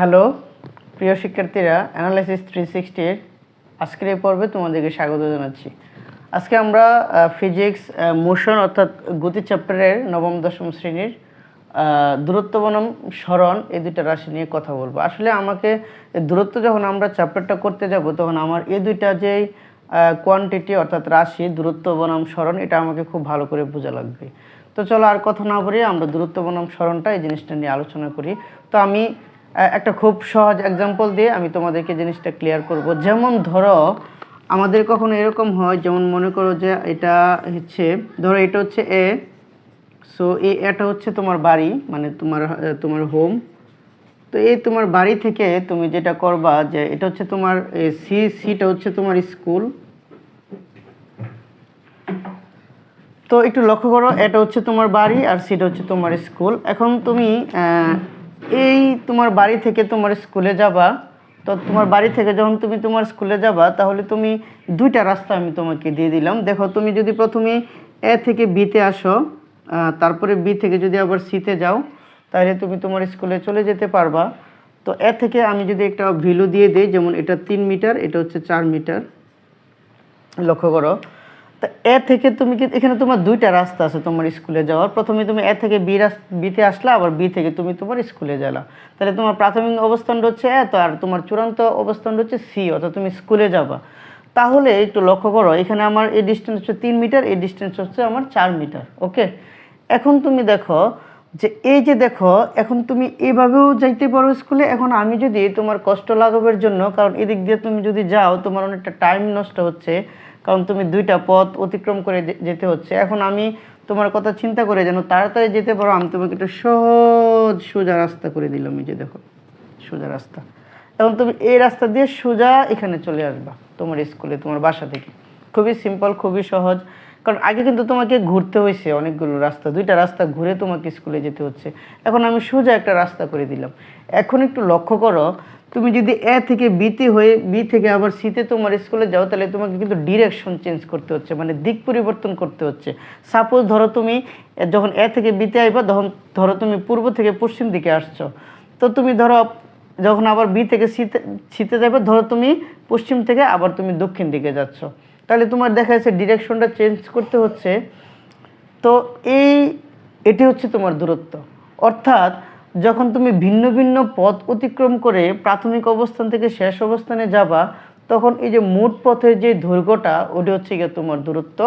Hello, প্রিয় শিক্ষার্থীরা analysis three সিক্সটির আজকের এই পর্বে তোমাদেরকে স্বাগত জানাচ্ছি। আজকে আমরা ফিজিক্স মোশন অর্থাৎ গতি চ্যাপ্টারের নবম, দশম শ্রেণির দূরত্ব বনাম স্মরণ এই দুইটা রাশি নিয়ে কথা বলব। আসলে আমাকে দূরত্ব যখন আমরা চ্যাপ্টারটা করতে যাব, তখন আমার এই দুইটা যেই কোয়ান্টিটি অর্থাৎ রাশি, দূরত্ব বনাম স্মরণ, এটা আমাকে খুব ভালো করে বোঝা লাগবে। তো চলো আর কথা না বলে আমরা দূরত্ব বনাম স্মরণটা এই জিনিসটা নিয়ে আলোচনা করি। তো আমি একটা খুব সহজ এক্সাম্পল দিয়ে আমি তোমাদেরকে জিনিসটা ক্লিয়ার করব। যেমন ধরো, আমাদের কখনো এরকম হয়, যেমন মনে করো যে এটা হচ্ছে, ধরো এটা হচ্ছে এ সো এ এটা হচ্ছে তোমার বাড়ি মানে তোমার তোমার হোম তো এই তোমার বাড়ি থেকে তুমি যেটা করবা যে এটা হচ্ছে তোমার সি সিটা হচ্ছে তোমার স্কুল তো একটু লক্ষ্য করো, এটা হচ্ছে তোমার বাড়ি আর সিটা হচ্ছে তোমার স্কুল এখন তুমি এই তোমার বাড়ি থেকে তোমার স্কুলে যাবা, তো তোমার বাড়ি থেকে যখন তুমি তোমার স্কুলে যাবা, তাহলে তুমি দুইটা রাস্তা আমি তোমাকে দিয়ে দিলাম। দেখো, তুমি যদি প্রথমে এ থেকে বিতে আসো তারপরে বি থেকে যদি আবার সিতে যাও, তাহলে তুমি তোমার স্কুলে চলে যেতে পারবা। তো এ থেকে আমি যদি একটা ভ্যালু দিয়ে দিই, যেমন এটা তিন মিটার, এটা হচ্ছে চার মিটার। লক্ষ্য করো তা এ থেকে তুমি কি এখানে তোমার দুইটা রাস্তা আছে তোমার স্কুলে যাওয়ার। প্রথমে তুমি এ থেকে বি বিতে আসলা, আবার বি থেকে তুমি তোমার স্কুলে গেলা তাহলে তোমার প্রাথমিক অবস্থানটা হচ্ছে এ, তো আর তোমার চূড়ান্ত অবস্থানটা হচ্ছে সি, অর্থাৎ তুমি স্কুলে যাবা। তাহলে একটু লক্ষ্য করো, এখানে আমার এই ডিস্টেন্স হচ্ছে তিন মিটার এই ডিস্টেন্স হচ্ছে আমার চার মিটার ওকে এখন তুমি দেখো যে এই যে দেখো, এখন তুমি এভাবেও যাইতে পারো স্কুলে। এখন আমি যদি তোমার কষ্ট লাঘবের জন্য, কারণ এদিক দিয়ে তুমি যদি যাও, তোমার অনেকটা টাইম নষ্ট হচ্ছে। কারণ তুমি দুইটা পথ অতিক্রম করে যেতে হচ্ছে। এখন আমি তোমার কথা চিন্তা করে যেন তাড়াতাড়ি যেতে পারো, আমি তোমাকে একটু সহজ সোজা রাস্তা করে দিলাম এই যে দেখো, সোজা রাস্তা। এখন তুমি এই রাস্তা দিয়ে সোজা এখানে চলে আসবা তোমার স্কুলে, তোমার বাসা থেকে। খুবই সিম্পল খুবই সহজ। কারণ আগে কিন্তু তোমাকে ঘুরতে হয়েছে অনেকগুলো রাস্তা, দুইটা রাস্তা ঘুরে তোমাকে স্কুলে যেতে হচ্ছে। এখন আমি সোজা একটা রাস্তা করে দিলাম। এখন একটু লক্ষ্য করো তুমি যদি এ থেকে বিতে হয়ে বি থেকে আবার সিতে তোমার স্কুলে যাও, তাহলে তোমাকে কিন্তু ডিরেকশন চেঞ্জ করতে হচ্ছে মানে দিক পরিবর্তন করতে হচ্ছে। সাপোজ ধরো তুমি যখন এ থেকে বিতে আইবা, তখন ধরো তুমি পূর্ব থেকে পশ্চিম দিকে আসছো। তো তুমি ধরো, যখন আবার বি থেকে সিতে সিতে যাবে ধরো তুমি পশ্চিম থেকে আবার তুমি দক্ষিণ দিকে যাচ্ছ। তাহলে তোমার দেখা যাচ্ছে ডিরেকশনটা চেঞ্জ করতে হচ্ছে। তো এই, এটি হচ্ছে তোমার দূরত্ব। অর্থাৎ যখন তুমি ভিন্ন ভিন্ন পথ অতিক্রম করে প্রাথমিক অবস্থান থেকে শেষ অবস্থানে যাবা, তখন এই যে মোট পথের যে দৈর্ঘ্যটা, ওটি হচ্ছে গিয়ে তোমার দূরত্ব।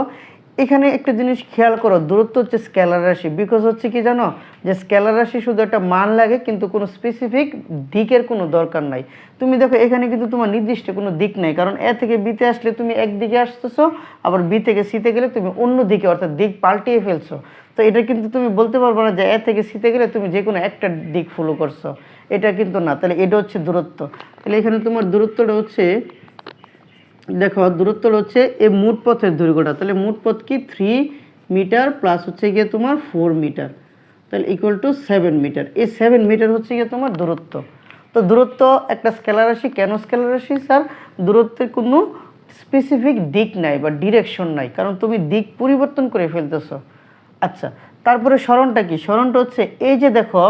এখানে একটা জিনিস খেয়াল করো, দূরত্ব হচ্ছে স্কেলার রাশি। বিকজ হচ্ছে কি জানো? যে স্কেলার রাশি শুধু একটা মান লাগে, কিন্তু কোনো স্পেসিফিক দিকের কোনো দরকার নাই। তুমি দেখো, এখানে কিন্তু তোমার নির্দিষ্ট কোনো দিক নাই। কারণ এ থেকে বিতে আসলে তুমি একদিকে আসতেছো, আবার বি থেকে সিতে গেলে তুমি অন্য দিকে, অর্থাৎ দিক পাল্টিয়ে ফেলছো। তো এটা কিন্তু তুমি বলতে পারবে না যে এ থেকে সিতে গেলে তুমি যে কোনো একটা দিক ফলো করছ। এটা কিন্তু না। তাহলে এটা হচ্ছে দূরত্ব। তাহলে এখানে তোমার দূরত্বটা হচ্ছে দেখো, দূরত্ব হচ্ছে এই মোট পথের দৈর্ঘ্যটা। তাহলে মোট পথ কি? থ্রি মিটার প্লাস হচ্ছে গিয়ে তোমার ফোর মিটার তাহলে ইকুয়াল টু সেভেন মিটার এই সেভেন মিটার হচ্ছে গিয়ে তোমার দূরত্ব। তো দূরত্ব একটা স্কেলার রাশি, কেন স্কেলার রাশি? স্যার, দূরত্বের কোনো স্পেসিফিক দিক নাই বা ডিরেকশন নাই, কারণ তুমি দিক পরিবর্তন করে ফেলতেছো। আচ্ছা তারপরে স্মরণটা কি? স্মরণটা হচ্ছে এই যে দেখো,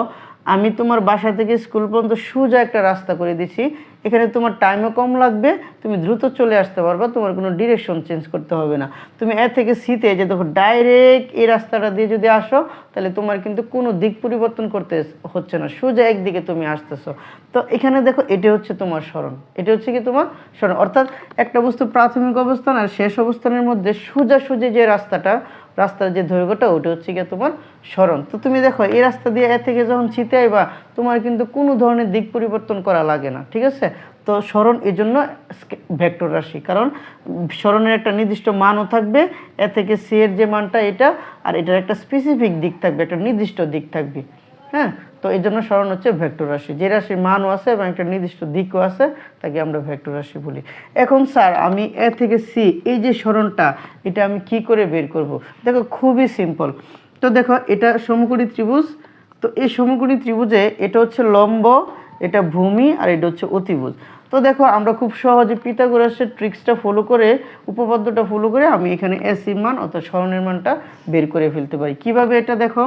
আমি তোমার বাসা থেকে স্কুল পর্যন্ত সোজা একটা রাস্তা করে দিছি। এখানে তোমার টাইমও কম লাগবে, তুমি দ্রুত চলে আসতে পারবা, তোমার কোনো ডিরেকশন চেঞ্জ করতে হবে না। তুমি এ থেকে সিতে যে দেখো ডাইরেক্ট এই রাস্তাটা দিয়ে যদি আসো, তাহলে তোমার কিন্তু কোনো দিক পরিবর্তন করতে হচ্ছে না। সোজা একদিকে তুমি আসতেছো। তো এখানে দেখো, এটি হচ্ছে তোমার স্মরণ। এটি হচ্ছে কি তোমার স্মরণ? অর্থাৎ একটা বস্তু প্রাথমিক অবস্থান আর শেষ অবস্থানের মধ্যে সোজা সোজা যে রাস্তাটা, রাস্তার যে দৈর্ঘ্যটা, ওটা হচ্ছে গিয়ে তোমার স্মরণ। তো তুমি দেখো, এই রাস্তা দিয়ে এ থেকে যখন ছিতে আইবা তোমার কিন্তু কোনো ধরনের দিক পরিবর্তন করা লাগে না, ঠিক আছে? তো স্মরণ এই জন্য ভেক্টর রাশি, কারণ স্মরণের একটা নির্দিষ্ট মানও থাকবে, এ থেকে সি এর যে মানটা এটা, আর এটার একটা স্পেসিফিক দিক থাকবে, একটা নির্দিষ্ট দিক থাকবে হ্যাঁ? তো এই জন্য স্মরণ হচ্ছে ভেক্টর রাশি। যে রাশির মানও আছে এবং একটা নির্দিষ্ট দিকও আছে, তাকে আমরা ভেক্টর রাশি বলি। এখন স্যার, আমি এ থেকে সি, এই যে স্মরণটা, এটা আমি কি করে বের করব? দেখো, খুবই সিম্পল তো দেখো, এটা সমকোণী ত্রিভুজ তো এই সমকোণী ত্রিভুজে এটা হচ্ছে লম্ব, এটা ভূমি আর এটা হচ্ছে অতিভুজ। তো দেখো, আমরা খুব সহজে পিথাগোরাসের ট্রিক্সটা ফলো করে, উপপাদ্যটা ফলো করে আমি এখানে এসি মান অর্থাৎ স্মরণের বের করে ফেলতে পারি। কীভাবে এটা দেখো?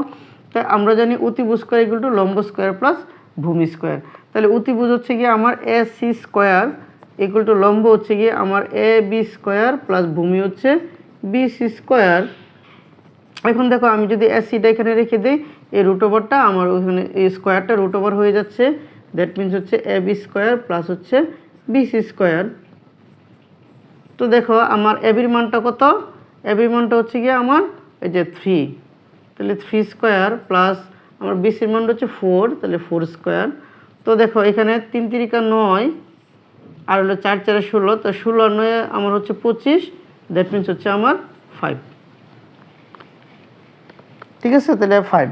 তাই আমরা জানি অতিভুজ স্কোয়ার ইকুয়াল টু লম্ব স্কোয়ার প্লাস ভূমি স্কোয়ার তাহলে অতিভুজ হচ্ছে গিয়ে আমার A C square equal to লম্ব হচ্ছে গিয়ে আমার এ বি স্কোয়ার প্লাস ভূমি হচ্ছে বি সি স্কোয়ার এখন দেখো, আমি যদি এসিটা এখানে রেখে দিই এই রুট ওভারটা আমার ওখানে এই স্কোয়ারটা রুট ওভার হয়ে যাচ্ছে। দ্যাট মিনস হচ্ছে এ বি স্কোয়ার প্লাস হচ্ছে বিসি স্কোয়ার তো দেখো, আমার এবির মানটা কত? এবির মানটা হচ্ছে গিয়ে আমার এই যে থ্রি তাহলে থ্রি স্কোয়ার প্লাস আমার বিসির মানটা হচ্ছে ফোর তাহলে ফোর স্কোয়ার তো দেখো, এখানে তিন তিরিকা নয়, আর হলো চার চারে ষোলো, তো ষোলো আর নয় আমার হচ্ছে পঁচিশ দ্যাট মিনস হচ্ছে আমার ফাইভ ঠিক আছে? তাহলে ফাইভ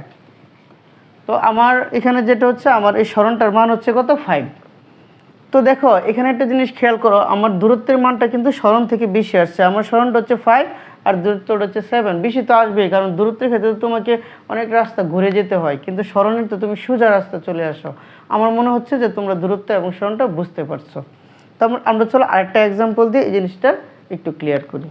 তো আমার এখানে যেটা হচ্ছে, আমার এই স্মরণটার মান হচ্ছে কত? ফাইভ তো দেখো, এখানে একটা জিনিস খেয়াল করো, আমার দূরত্বের মানটা কিন্তু স্মরণ থেকে বেশি আসছে। আমার স্মরণটা হচ্ছে ফাইভ আর দূরত্বটা হচ্ছে সেভেন বেশি তো আসবেই, কারণ দূরত্বের ক্ষেত্রে তোমাকে অনেক রাস্তা ঘুরে যেতে হয়, কিন্তু স্মরণের তো তুমি সোজা রাস্তা চলে আসো। আমার মনে হচ্ছে যে তোমরা দূরত্ব এবং স্মরণটা বুঝতে পারছ। তো আমরা- আমরা চলো আরেকটা এক্সাম্পল দিয়ে এই জিনিসটা একটু ক্লিয়ার করি।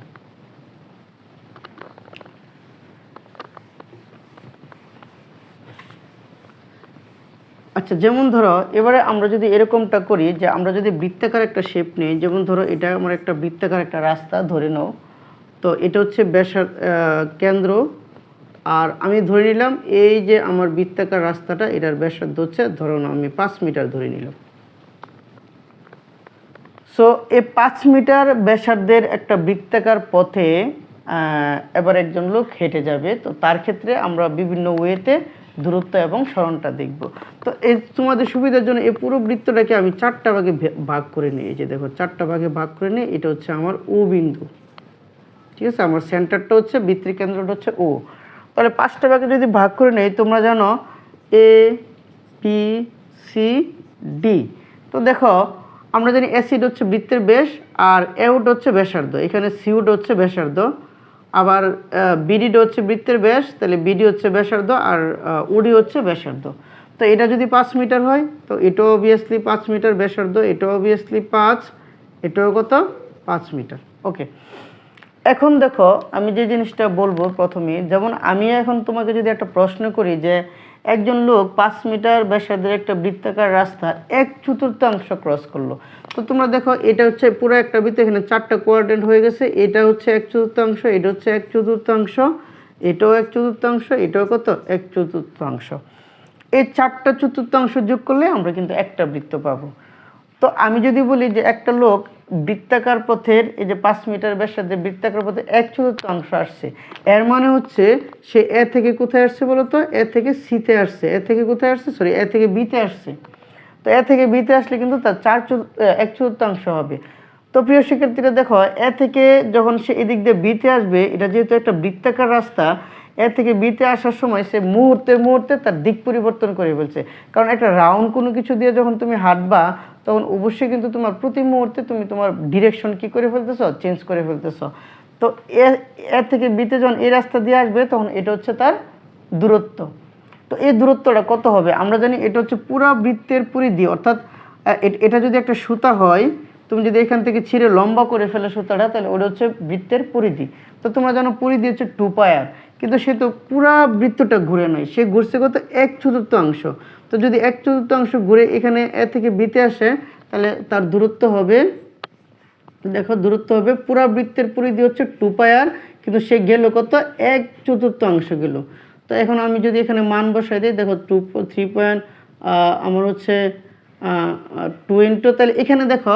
আচ্ছা যেমন ধরো, এবারে আমরা যদি এরকমটা করি যে আমরা যদি বৃত্তাকার একটা শেপ নিই, যেমন ধরো এটা আমার একটা বৃত্তাকার একটা রাস্তা, ধরে নাও। তো এটা হচ্ছে ব্যাসার কেন্দ্র। আর আমি ধরে নিলাম এই যে আমার বৃত্তাকার রাস্তাটা, এটার ব্যাসার্ধ হচ্ছে, ধরো না আমি পাঁচ মিটার ধরে নিলাম। সো এই পাঁচ মিটার ব্যাসার্ধের একটা বৃত্তাকার পথে এবার একজন লোক হেঁটে যাবে। তো তার ক্ষেত্রে আমরা বিভিন্ন ওয়েতে দূরত্ব এবং স্মরণটা দেখব। তো এই তোমাদের সুবিধার জন্য এই পুরো বৃত্তটাকে আমি চারটা ভাগে ভাগ করে নিই এই যে দেখো, চারটা ভাগে ভাগ করে নিই এটা হচ্ছে আমার ও বিন্দু। ঠিক আছে? আমার সেন্টারটা হচ্ছে, বৃত্তির কেন্দ্রটা হচ্ছে ও। তাহলে পাঁচটা ভাগে যদি ভাগ করে নেই, তোমরা জানো এ পি সি ডি তো দেখো, আমরা জানি অ্যাসিড হচ্ছে বৃত্তের বেশ আর এউড হচ্ছে ব্যাসার্ধ। এখানে সিউড হচ্ছে ব্যাসার্ধ। আবার বিডিড হচ্ছে বৃত্তের ব্যাস, তাহলে বিডি হচ্ছে ব্যাসার্ধ আর উডি হচ্ছে ব্যাসার্ধ। তো এটা যদি পাঁচ মিটার হয়, তো এটাও অবভিয়াসলি পাঁচ মিটার ব্যাসার্ধ, এটাও অবভিয়াসলি পাঁচ, এটাও কত? পাঁচ মিটার। ওকে এখন দেখো, আমি যে জিনিসটা বলব প্রথমে, যেমন আমি এখন তোমাকে যদি একটা প্রশ্ন করি যে একজন লোক পাঁচ মিটার ব্যাসার্ধের একটা বৃত্তাকার রাস্তা, এক চতুর্থাংশ ক্রস করল। তো তোমরা দেখো, এটা হচ্ছে পুরো একটা বৃত্ত, এখানে চারটা কোয়ার্ডেন্ট হয়ে গেছে। এটা হচ্ছে এক চতুর্থাংশ, এটা হচ্ছে এক চতুর্থাংশ, এটাও এক চতুর্থাংশ, এটাও কত? এক চতুর্থাংশ। এই চারটা চতুর্থাংশ যোগ করলে আমরা কিন্তু একটা বৃত্ত পাবো। তো আমি যদি বলি যে একটা লোক বৃত্তাকার পথের, এই যে পাঁচ মিটার ব্যাসার্ধে বৃত্তাকার পথে এক চতুর্থাংশ আসছে, এর মানে হচ্ছে সে এ থেকে কোথায় আসছে বলতো? এ থেকে সিতে আসছে। এ থেকে কোথায় আসছে? সরি এ থেকে বিতে আসছে। তো এ থেকে বিতে আসলে কিন্তু তার চার এক চতুর্থাংশ হবে। তো প্রিয় শিক্ষার্থীরা, দেখো, এ থেকে যখন সে এদিক দিয়ে বিতে আসবে, এটা যেহেতু একটা বৃত্তাকার রাস্তা এ থেকে বিতে আসার সময় সে মুহূর্তে মুহূর্তে তার দিক পরিবর্তন করে ফেলছে। কারণ একটা রাউন্ড কোনো কিছু দিয়ে যখন তুমি হাঁটবা, তখন অবশ্যই কিন্তু তোমার প্রতি মুহূর্তে তুমি তোমার ডিরেকশন কি করে ফেলতেছো? চেঞ্জ করে ফেলতেছো। তো এ থেকে বিতে যখন এই রাস্তা দিয়ে আসবে, তখন এটা হচ্ছে তার দূরত্ব। তো এই দূরত্বটা কত হবে? আমরা জানি এটা হচ্ছে পুরা বৃত্তের পরিধি, অর্থাৎ এটা যদি একটা সুতা হয়, তুমি যদি এখান থেকে ছিঁড়ে লম্বা করে ফেলে সুতাটা, তাহলে ওটা হচ্ছে বৃত্তের পরিধি। তো তোমরা জানো পরিধি হচ্ছে টু পায়ার কিন্তু সে তো পুরা বৃত্তটা ঘুরে নয়। সে ঘুরছে কত এক চতুর্থাংশ তো যদি এক চতুর্থাংশ ঘুরে এখানে এ থেকে বিতে আসে, তাহলে তার দূরত্ব হবে, দেখো দূরত্ব হবে পুরা বৃত্তের পরিধি হচ্ছে টু পায়ার কিন্তু সে গেল কত এক চতুর্থাংশ গেল। তো এখন আমি যদি এখানে মান বসাই দিই, দেখো টু থ্রি পয়েন্ট আমার হচ্ছে টু ইন্টু, তাহলে এখানে দেখো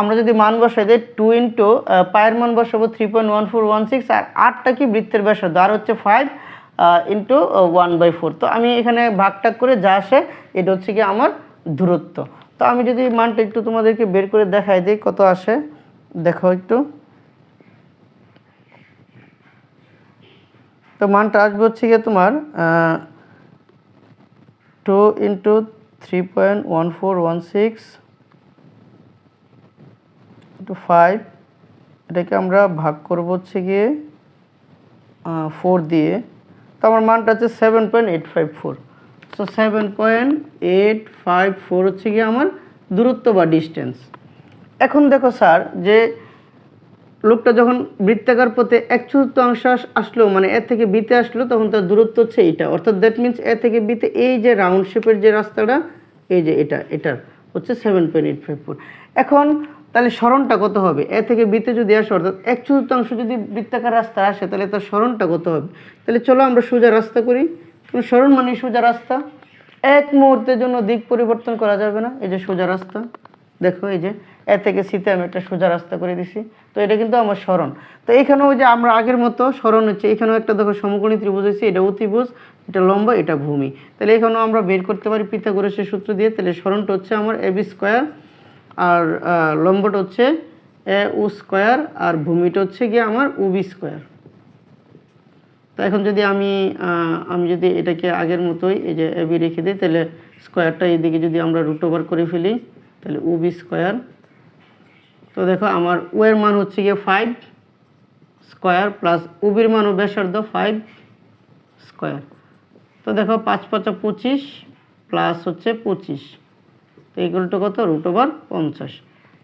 আমরা যদি মান বসাই দিই টু ইন্টু পায়ের মান বসাবো three point one four one six আর আটটা কি বৃত্তের ব্যাসার্ধ? আর হচ্ছে five into one by four তো আমি এখানে ভাগটাগ করে যা আসে, এটা হচ্ছে কি আমার দূরত্ব। তো আমি যদি মানটা একটু তোমাদেরকে বের করে দেখাই দিই কত আসে, দেখো একটু। তো মানটা আসবে হচ্ছে গিয়ে তোমার two into three point one four one six into five এটাকে আমরা ভাগ করব হচ্ছে গিয়ে ফোর দিয়ে। তো আমার মানটা হচ্ছে seven point eight five four so seven point eight five four হচ্ছে গিয়ে আমার দূরত্ব বা ডিস্টেন্স এখন দেখো স্যার, যে লোকটা যখন বৃত্তাকার পথে এক চতুর্থাংশ আস- আসলো মানে এ থেকে বিতে আসলো, তখন তার দূরত্ব হচ্ছে এইটা। অর্থাৎ দ্যাট মিন্স এ থেকে বিতে এই যে রাউন্ড শেপের যে রাস্তাটা, এই যে এটা, এটার হচ্ছে seven point eight five four এখন তাহলে স্মরণটা কত হবে? এ থেকে বিতে যদি আসে, অর্থাৎ এক চতুর্থাংশ যদি বৃত্তাকার রাস্তা আসে, তাহলে তার স্মরণটা কত হবে? তাহলে চলো আমরা সোজা রাস্তা করি। স্মরণ মানে সোজা রাস্তা। এক মুহূর্তের জন্য দিক পরিবর্তন করা যাবে না। এই যে সোজা রাস্তা। দেখো এই যে এ থেকে শীতে আমি একটা সোজা রাস্তা করে দিছি। তো এটা কিন্তু আমার স্মরণ। তো এখানেও যে আমরা আগের মতো স্মরণ হচ্ছে, এখানেও একটা দেখো সমকোণী ত্রিভুজ হয়েছে, এটা অতিভুজ, এটা লম্বা, এটা ভূমি। তাহলে এখানেও আমরা বের করতে পারি, পিথাগোরাসের সূত্র দিয়ে। তাহলে স্মরণটা হচ্ছে আমার এবি স্কোয়ার আর লম্বটা হচ্ছে, এ, উ স্কোয়ার, আর ভূমিটা হচ্ছে গিয়ে আমার উবি স্কোয়ার। তো এখন যদি আমি আমি যদি এটাকে আগের মতোই এই যে এবি রেখে দিই, তাহলে স্কোয়ারটা এদিকে যদি আমরা রুট ওভার করে ফেলি, তাহলে উবি স্কোয়ার। তো দেখো, আমার উ এর মান হচ্ছে গিয়ে ফাইভ স্কোয়ার প্লাস উবির মানও ব্যাসার্ধ ফাইভ স্কোয়ার। তো দেখো, পাঁচ পাঁচা পঁচিশ প্লাস হচ্ছে পঁচিশ। তো এইগুলোটা কত? রুট ওভার পঞ্চাশ।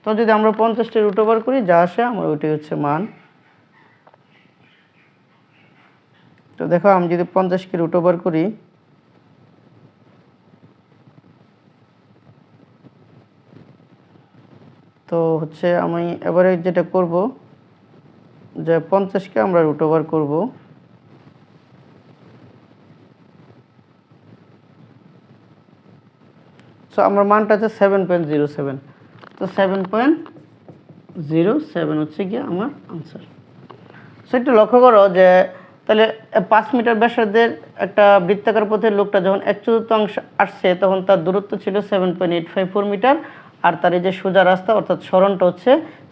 তো যদি আমরা পঞ্চাশটা রুট ওভার করি, যা আসে আমার ওইটাই হচ্ছে মান। তো দেখো, আমি যদি পঞ্চাশকে রুট ওভার করি, তো হচ্ছে আমি এবারে যেটা করব, যে পঞ্চাশকে আমরা রুট ওভার করব। সো আমার মানটা আছে সেভেন পয়েন্ট জিরো সেভেন তো সেভেন পয়েন্ট জিরো সেভেন হচ্ছে গিয়ে আমার আনসার সো একটু লক্ষ্য করো যে তাহলে পাঁচ মিটার ব্যাসার্ধের একটা বৃত্তাকার পথের লোকটা যখন এক চতুর্থাংশ আসছে, তখন তার দূরত্ব ছিল seven point eight five four metre আর তার এই যে সোজা রাস্তা অর্থাৎ সরণটা হচ্ছে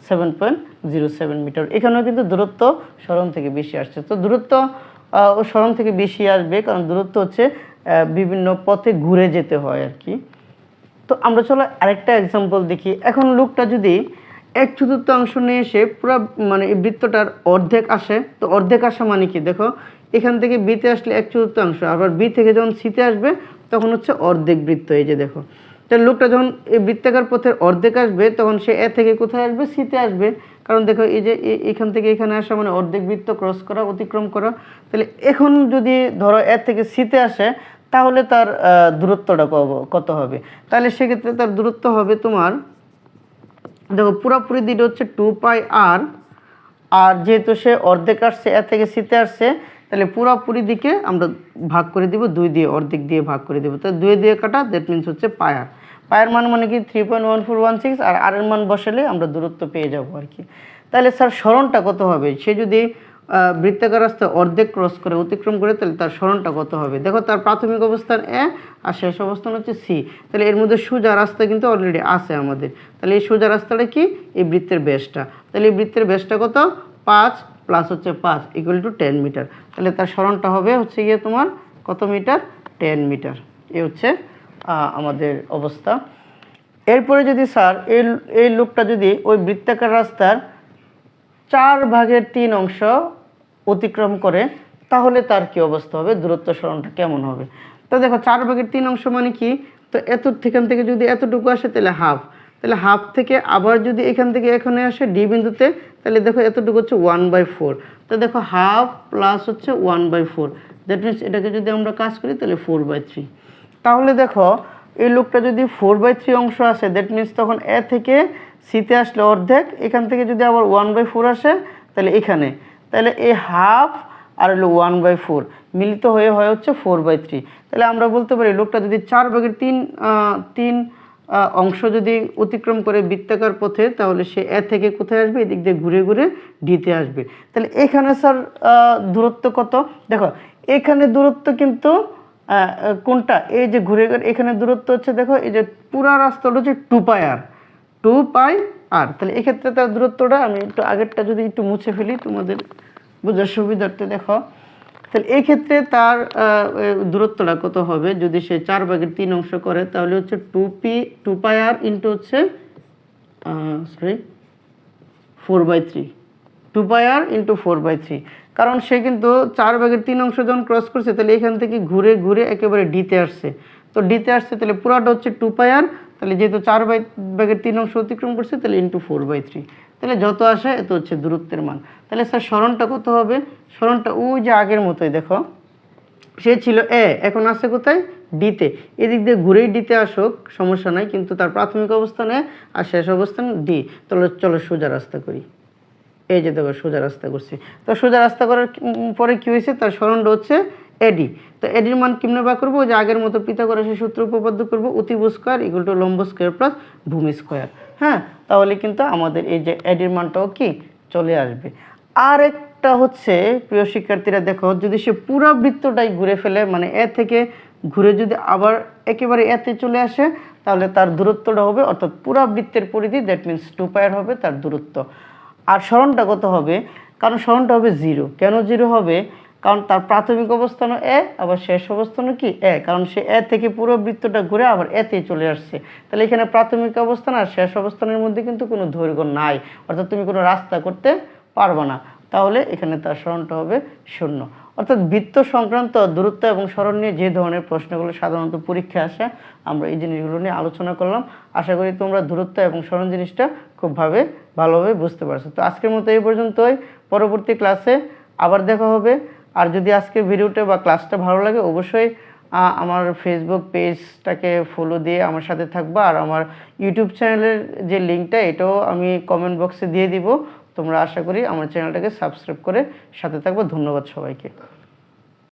seven point zero seven metre. এখানেও কিন্তু দূরত্ব সরণ থেকে বেশি আসছে। তো দূরত্ব ও সরণ থেকে বেশি আসবে কারণ দূরত্ব হচ্ছে বিভিন্ন পথে ঘুরে যেতে হয় আর কি। তো আমরা চলো আরেকটা এক্সাম্পল দেখি। এখন লোকটা যদি এক চতুর্থাংশ নিয়ে এসে পুরো মানে এই বৃত্তটার অর্ধেক আসে, তো অর্ধেক আসা মানে কি? দেখো, এখান থেকে বিতে আসলে এক চতুর্থাংশ আবার বি থেকে যখন সিতে আসবে, তখন হচ্ছে অর্ধেক বৃত্ত, এই যে দেখো। তাহলে লোকটা যখন এই বৃত্তাকার পথের অর্ধেক আসবে, তখন সে এ থেকে কোথায় আসবে? সিতে আসবে। কারণ দেখো, এই যে এখান থেকে এখানে আসা মানে অর্ধেক বৃত্ত ক্রস করা, অতিক্রম করা। তাহলে এখন যদি ধরো এ থেকে সিতে আসে তাহলে তার দূরত্বটা কত হবে? তাহলে সেক্ষেত্রে তার দূরত্ব হবে তোমার, দেখো পুরোপুরি দিকে হচ্ছে টু পাই আর আর যেহেতু সে অর্ধেক আসছে এ থেকে সিতে আসছে, তাহলে পুরোপুরি দিকে আমরা ভাগ করে দিব দুই দিয়ে, অর্ধেক দিয়ে ভাগ করে দিব। তো দুই দিয়ে কাটা দ্যাট মিনস হচ্ছে পায়ার পায়ের মান মানে কি? Three point one four one six আর আর এর মান বসালে আমরা দূরত্ব পেয়ে যাব আর কি। তাহলে স্যার স্মরণটা কত হবে? সে যদি বৃত্তাকার রাস্তা অর্ধেক ক্রস করে অতিক্রম করে তাহলে তার স্মরণটা কত হবে? দেখো তার প্রাথমিক অবস্থান এ আর শেষ অবস্থান হচ্ছে সি। তাহলে এর মধ্যে সোজা রাস্তা কিন্তু অলরেডি আছে আমাদের। তাহলে এই সোজা রাস্তাটা কি? এই বৃত্তের ব্যাসটা। তাহলে এই বৃত্তের ব্যাসটা কত? পাঁচ প্লাস হচ্ছে পাঁচ ইকুয়াল টু টেন মিটার তাহলে তার স্মরণটা হবে হচ্ছে গিয়ে তোমার কত মিটার টেন মিটার এ হচ্ছে আমাদের অবস্থা। এরপরে যদি স্যার এই এই লোকটা যদি ওই বৃত্তাকার রাস্তার চার ভাগের তিন অংশ অতিক্রম করে, তাহলে তার কি অবস্থা হবে? দূরত্ব সরণটা কেমন হবে? তো দেখো, চার ভাগের তিন অংশ মানে কি? তো এত এখান থেকে যদি এতটুকু আসে, তাহলে হাফ তাহলে হাফ থেকে আবার যদি এখান থেকে এখানে আসে ডি বিন্দুতে, তাহলে দেখো এতটুকু হচ্ছে ওয়ান বাই ফোর তো দেখো হাফ প্লাস হচ্ছে one by four that means এটাকে যদি আমরা কাজ করি, তাহলে ফোর বাই থ্রি তাহলে দেখো, এই লোকটা যদি ফোর বাই থ্রি অংশ আসে দ্যাট মিনস তখন এ থেকে সিতে আসলে অর্ধেক, এখান থেকে যদি আবার ওয়ান বাই ফোর আসে, তাহলে এখানে। তাহলে এই হাফ আর হলো ওয়ান বাই ফোর মিলিত হয়ে হয় হচ্ছে ফোর বাই থ্রি তাহলে আমরা বলতে পারি লোকটা যদি চার ভাগের তিন তিন অংশ যদি অতিক্রম করে বৃত্তাকার পথে, তাহলে সে এ থেকে কোথায় আসবে? এদিক দিয়ে ঘুরে ঘুরে ডিতে আসবে। তাহলে এখানে স্যার দূরত্ব কত? দেখো, এখানে দূরত্ব কিন্তু কোনটা? এই যে ঘুরে, এখানে দূরত্ব হচ্ছে, দেখো, এই যে পুরা রাস্তাটা হচ্ছে টু পাই আর টু পাই আর তাহলে এক্ষেত্রে তার দূরত্বটা আমি একটু আগেরটা যদি একটু মুছে ফেলি, তোমাদের বোঝার সুবিধার্থে দেখো। তাহলে এই ক্ষেত্রে তার দূরত্বটা কত হবে? যদি সে চার ভাগের তিন অংশ করে, তাহলে হচ্ছে two p two pi r into হচ্ছে sorry four by three two pi r into four by three কারণ সে কিন্তু চার ভাগের তিন অংশ যখন ক্রস করছে, তাহলে এখান থেকে ঘুরে ঘুরে একেবারে ডিতে আসছে। তো ডিতে আসছে, তাহলে পুরাটা হচ্ছে টু পাই আর তাহলে যেহেতু চার বাই ভাগের তিন অংশ অতিক্রম করছে, তাহলে ইন্টু ফোর বাই থ্রি তাহলে যত আসে, এত হচ্ছে দূরত্বের মান। তাহলে স্যার, স্মরণটা কত হবে? স্মরণটা ওই যে আগের মতোই, দেখো। সে ছিল এ এখন আছে কোথায়? ডিতে এদিক দিয়ে ঘুরেই ডিতে আসুক, সমস্যা নাই, কিন্তু তার প্রাথমিক অবস্থানে আর শেষ অবস্থান ডি তাহলে চলো সোজা রাস্তা করি। এই যে দেখো, সোজা রাস্তা করছি। তো সোজা রাস্তা করার পরে কী হয়েছে? তার স্মরণটা হচ্ছে এডি তো এডির মান কেমনে বা করব? যে আগের মতো পিথাগোরাসের সূত্র উপপাদ্য করব অতিব স্কোয়ার ইকুয়াল টু লম্ব স্কোয়ার প্লাস ভূমি স্কোয়ার হ্যাঁ? তাহলে কিন্তু আমাদের এই যে এডির মানটাও কি? চলে আসবে। আর একটা হচ্ছে, প্রিয় শিক্ষার্থীরা দেখো, যদি সে পুরো বৃত্তটাই ঘুরে ফেলে মানে এ থেকে ঘুরে যদি আবার একেবারে এতে চলে আসে, তাহলে তার দূরত্বটা হবে, অর্থাৎ পুরা বৃত্তের পরিধি দ্যাট মিনস টু পায়ার হবে তার দূরত্ব। আর স্মরণটা কত হবে? কারণ স্মরণটা হবে জিরো কেন জিরো হবে? কারণ তার প্রাথমিক অবস্থানও এ, আবার শেষ অবস্থানও কি এ? কারণ সে এ থেকে পুরো বৃত্তটা ঘুরে আবার এতেই চলে আসছে। তাহলে এখানে প্রাথমিক অবস্থান আর শেষ অবস্থানের মধ্যে কিন্তু কোনো দৈর্ঘ্য নাই। অর্থাৎ তুমি কোনো রাস্তা করতে পারবে না। তাহলে এখানে তার স্মরণটা হবে শূন্য। অর্থাৎ বৃত্ত সংক্রান্ত দূরত্ব এবং স্মরণ নিয়ে যে ধরনের প্রশ্নগুলো সাধারণত পরীক্ষায় আসে, আমরা এই জিনিসগুলো নিয়ে আলোচনা করলাম। আশা করি তোমরা দূরত্ব এবং স্মরণ জিনিসটা খুবভাবে ভালোভাবে বুঝতে পারছ। তো আজকের মতো এই পর্যন্তই। পরবর্তী ক্লাসে আবার দেখা হবে। আর যদি আজকে ভিডিওটা বা ক্লাসটা ভালো লাগে, অবশ্যই আমার ফেসবুক পেজটাকে ফলো দিয়ে আমার সাথে থাকবা। আর আমার ইউটিউব চ্যানেলের যে লিঙ্কটা এটাও আমি কমেন্ট বক্সে দিয়ে দিব। তোমরা আশা করি আমার চ্যানেলটাকে সাবস্ক্রাইব করে সাথে থাকব। ধন্যবাদ সবাইকে।